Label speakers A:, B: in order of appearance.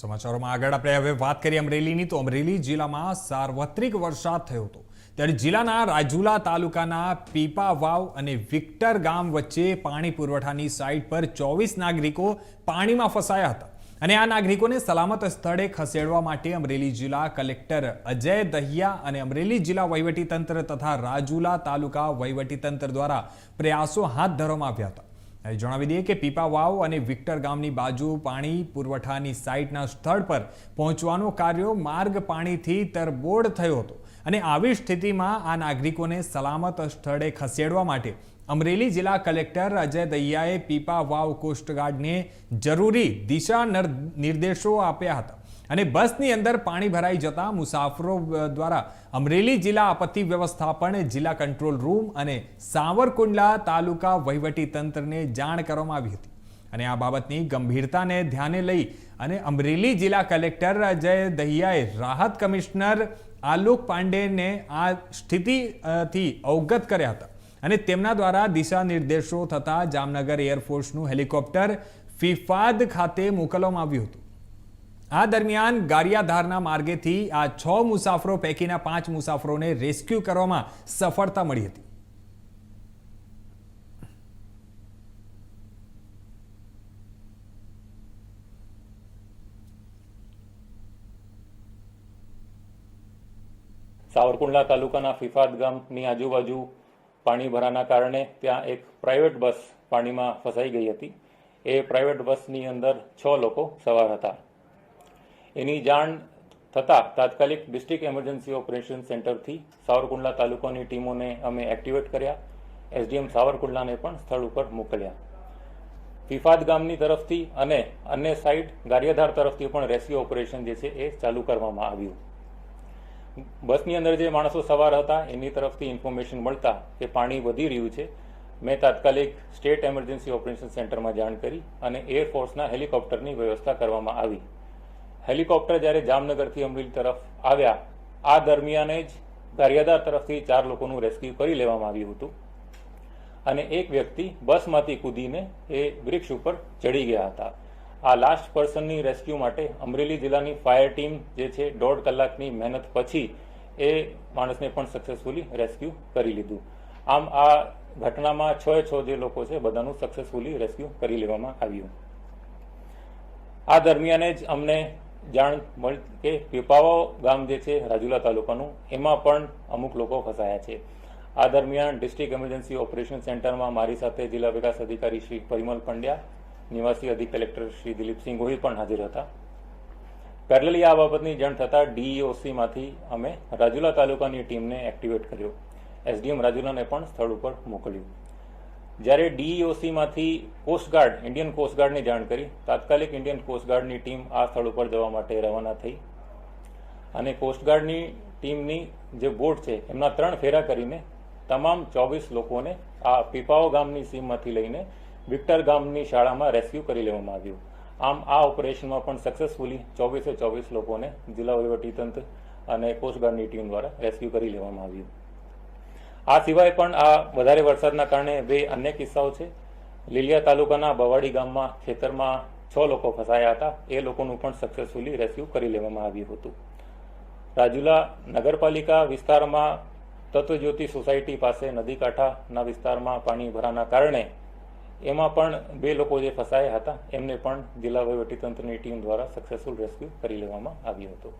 A: સમાચારોમાં આગળ આપણે હવે વાત કરીએ અમરેલીની, તો અમરેલી જિલ્લામાં સાર્વત્રિક વરસાદ થયો હતો. ત્યારે જિલ્લાના રાજુલા તાલુકાના પીપા વાવ અને વિક્ટર ગામ વચ્ચે પાણી પુરવઠાની સાઇટ પર ચોવીસ નાગરિકો પાણીમાં ફસાયા હતા. અને આ નાગરિકોને સલામત સ્થળે ખસેડવા માટે અમરેલી જિલ્લા કલેક્ટર અજય દહિયા અને અમરેલી જિલ્લા વહીવટીતંત્ર તથા રાજુલા તાલુકા વહીવટીતંત્ર દ્વારા પ્રયાસો હાથ ધરવામાં આવ્યા હતા. જણાવી દઈએ કે પીપા વાવ અને વિક્ટર ગામની બાજુ પાણી પુરવઠાની સાઇટના સ્થળ પર પહોંચવાનો કાર્યો માર્ગ પાણીથી તરબોળ થયો હતો અને આવી સ્થિતિમાં આ નાગરિકોને સલામત સ્થળે ખસેડવા માટે અમરેલી જિલ્લા કલેક્ટર અજય દહિયાએ પીપા વાવ કોસ્ટગાર્ડને જરૂરી દિશા નર- નિર્દેશો આપ્યા હતા. અને બસની અંદર પાણી ભરાઈ જતા મુસાફરો દ્વારા અમરેલી જિલ્લા આપત્તિ વ્યવસ્થાપન, જિલ્લા કંટ્રોલ રૂમ અને સાવરકુંડલા તાલુકા વહીવટી તંત્રને જાણ કરવામાં આવી હતી. અને આ બાબતની ગંભીરતાને ધ્યાને લઈ અને અમરેલી જિલ્લા કલેક્ટર અજય દહિયાએ રાહત કમિશનર આલોક પાંડેને આ સ્થિતિથી અવગત કર્યા હતા. અને તેમના દ્વારા દિશા નિર્દેશો થતા જામનગર એરફોર્સનું હેલિકોપ્ટર ફિફાદ ખાતે મોકલવામાં આવ્યું હતું. આ દરમિયાન ગારિયાધારના માર્ગેથી આ છ મુસાફરો પૈકીના પાંચ મુસાફરોને રેસ્ક્યુ કરવામાં સફળતા મળી હતી.
B: સાવરકુંડલા તાલુકાના ફિફાદ ગામની આજુબાજુ પાણી ભરાના કારણે ત્યાં એક પ્રાઇવેટ બસ પાણીમાં ફસાઈ ગઈ હતી. એ પ્રાઇવેટ બસની અંદર છ લોકો સવાર હતા. એની જાણ થતાં તાત્કાલિક ડિસ્ટ્રિક્ટ એમરજન્સી ઓપરેશન સેન્ટરથી સાવરકુંડલા તાલુકાની ટીમોને અમે એક્ટિવેટ કર્યા. એસડીએમ સાવરકુંડલાને પણ સ્થળ ઉપર મોકલ્યા. ફિફાદ ગામની તરફથી અને અન્ય સાઇડ ગારિયાધાર તરફથી પણ રેસ્ક્યુ ઓપરેશન જે છે એ ચાલુ કરવામાં આવ્યું. બસની અંદર જે માણસો સવાર હતા એની તરફથી ઇન્ફોર્મેશન મળતા કે પાણી વધી રહ્યું છે. મેં તાત્કાલિક સ્ટેટ એમરજન્સી ઓપરેશન સેન્ટરમાં જાણ કરી અને એરફોર્સના હેલિકોપ્ટરની વ્યવસ્થા કરવામાં આવી. હેલિકોપ્ટર જ્યારે જામનગરથી અમરેલી તરફ આવ્યા, આ દરમિયાને જ ગારિયાદાર તરફથી ચાર લોકોનું રેસ્ક્યુ કરી લેવામાં આવ્યું હતું. અને એક વ્યક્તિ બસમાંથી કૂદીને એ વૃક્ષ ઉપર ચડી ગયા હતા. આ લાસ્ટ પર્સનની રેસ્ક્યુ માટે અમરેલી જિલ્લાની ફાયર ટીમ જે છે, દોઢ કલાકની મહેનત પછી એ માણસને પણ સક્સેસફુલી રેસ્ક્યુ કરી લીધું. આમ આ ઘટનામાં છ છ જે લોકો છે, બધાનું સક્સેસફુલી રેસ્ક્યુ કરી લેવામાં આવ્યું. આ દરમિયાન જ અમને જાણ મળી કે પીપાવો ગામ જે છે, રાજુલા તાલુકાનું, એમાં પણ અમુક લોકો ફસાયા છે. આ દરમિયાન ડિસ્ટ્રિક્ટ એમરજન્સી ઓપરેશન સેન્ટરમાં મારી સાથે જિલ્લા વિકાસ અધિકારી શ્રી પરિમલ પંડ્યા, નિવાસી અધિક કલેક્ટર શ્રી દિલીપસિંહ ગોહિલ પણ હાજર હતા. પેરેલલી આ બાબતની જાણ થતાં ડીઈઓસીમાંથી અમે રાજુલા તાલુકાની ટીમને એક્ટિવેટ કર્યો. એસડીએમ રાજુલાને પણ સ્થળ ઉપર મોકલ્યું. જ્યારે ડીઈઓસીમાંથી કોસ્ટગાર્ડ ઇન્ડિયન કોસ્ટગાર્ડની જાણ કરી, તાત્કાલિક ઇન્ડિયન કોસ્ટગાર્ડની ટીમ આ સ્થળ ઉપર જવા માટે રવાના થઈ. અને કોસ્ટગાર્ડની ટીમની જે બોટ છે, એમના ત્રણ ફેરા કરીને તમામ ચોવીસ લોકોને આ પીપાઓ ગામની સીમમાંથી લઈને વિક્ટર ગામની શાળામાં રેસ્ક્યુ કરી લેવામાં આવ્યું. આમ આ ઓપરેશનમાં પણ સક્સેસફુલી ચોવીસે ચોવીસ લોકોને જિલ્લા વહીવટીતંત્ર અને કોસ્ટગાર્ડની ટીમ દ્વારા રેસ્ક્યુ કરી લેવામાં આવ્યું. આ સિવાય પણ આ વધારે વરસાદના કારણે બે અન્ય કિસ્સાઓ છે. લીલિયા તાલુકાના બવાડી ગામમાં ખેતરમાં છ લોકો ફસાયા હતા. એ લોકોનું પણ સક્સેસફુલી રેસ્ક્યુ કરી લેવામાં આવ્યું હતું. રાજુલા નગરપાલિકા વિસ્તારમાં તત્વજ્યોતિ સોસાયટી પાસે નદી કાંઠાના વિસ્તારમાં પાણી ભરાના કારણે એમાં પણ બે લોકો જે ફસાયા હતા, એમને પણ જિલ્લા વહીવટીતંત્રની ટીમ દ્વારા સક્સેસફુલ રેસ્ક્યુ કરી લેવામાં આવ્યું હતું.